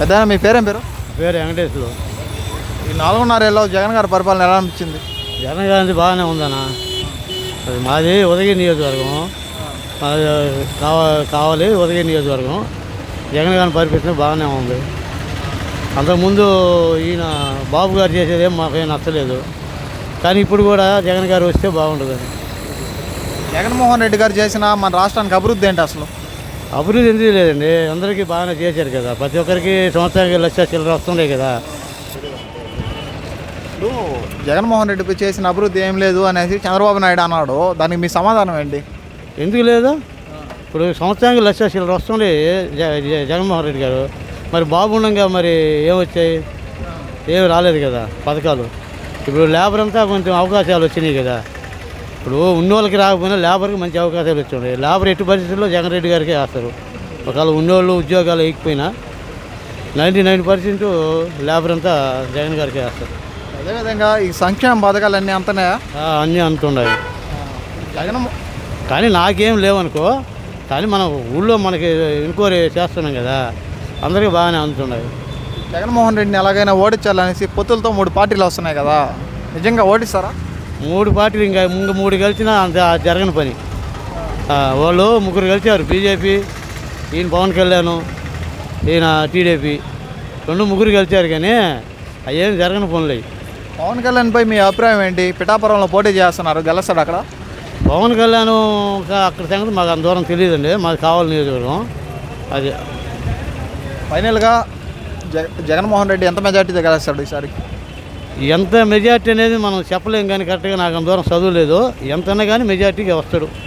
పెద్ద మీ పేరేం పేరు? పేరు వెంకటేశ్వరు. ఈ నాలుగున్నరేళ్ళలో జగన్ గారి పరిపాలన ఎలా అనిపించింది? జగన్ గాంధీ బాగానే ఉందన్న. అది మాది ఉదగి నియోజకవర్గం. కావాలి ఉదగి నియోజకవర్గం. జగన్ గారిని పరిపాలన బాగానే ఉంది. అంతకుముందు ఈయన బాబు గారు చేసేది మాకేం నచ్చలేదు. కానీ ఇప్పుడు కూడా జగన్ గారు వస్తే బాగుంటుంది జగన్మోహన్ రెడ్డి గారు చేసిన మన రాష్ట్రానికి అభివృద్ధి ఏంటి అసలు? అభివృద్ధి ఎందుకు లేదండి? అందరికీ బాగానే చేశారు కదా. ప్రతి ఒక్కరికి సంవత్సరానికి లక్ష చిల్లర వస్తుండే కదా. ఇప్పుడు జగన్మోహన్ రెడ్డి చేసిన అభివృద్ధి ఏం లేదు అనేసి చంద్రబాబు నాయుడు అన్నాడు. దానికి మీ సమాధానం ఏంటి? ఎందుకు లేదు? ఇప్పుడు సంవత్సరానికి లక్ష చిల్లర వస్తుండే జగన్మోహన్ రెడ్డి గారు. మరి బాగుండగా మరి ఏమొచ్చాయి ఏమి రాలేదు కదా పథకాలు. ఇప్పుడు లేబర్ అంతా కొంచెం అవకాశాలు వచ్చినాయి కదా. ఇప్పుడు ఉన్నోళ్ళకి రాకపోయినా లేబర్కి మంచి అవకాశాలు వచ్చినాయి లేబర్ ఎట్టి పరిస్థితుల్లో జగన్ రెడ్డి గారికి వేస్తారు ఒకవేళ ఉన్నోళ్ళు ఉద్యోగాలు వేయకపోయినా నైంటీ నైన్ పర్సెంట్ లేబర్ అంతా జగన్ గారికి వేస్తారు అదేవిధంగా ఈ సంక్షేమ పథకాలన్నీ అంతనాయా ఆ, అన్నీ అంటున్నాయి జగన్ కానీ నాకేం లేవనుకో కానీ మనం ఊళ్ళో మనకి ఎంక్వైరీ చేస్తున్నాం కదా అందరికీ బాగానే అందుతున్నాయి జగన్మోహన్ రెడ్డిని ఎలాగైనా ఓడించాలనేసి పొత్తులతో మూడు పార్టీలు వస్తున్నాయి కదా. నిజంగా ఓడిస్తారా? మూడు పార్టీలు ఇంకా ఇంక మూడు కలిసినా అంత జరగని పని. వాళ్ళు ముగ్గురు కలిసారు బీజేపీ ఈయన పవన్ కళ్యాణ్ ఈయన టీడీపీ. రెండు ముగ్గురు కలిసారు కానీ అవేం జరగని పనులు. పవన్ కళ్యాణ్పై మీ అభిప్రాయం ఏంటి? పిఠాపురంలో పోటీ చేస్తున్నారు గెలుస్తాడు అక్కడ? పవన్ కళ్యాణ్ అక్కడ సంగతి మాకు అంత దూరం తెలియదండి మాది కావాలి నియోజకవర్గం. అది. ఫైనల్గా జగ జగన్మోహన్ రెడ్డి ఎంత మెజార్టీతో గెలుస్తాడు ఈసారి? ఎంత మెజార్టీ అనేది మనం చెప్పలేం కానీ కరెక్ట్గా నాకు అంత దూరం చదువు లేదు ఎంతైనా కానీ మెజార్టీగా వస్తాడు.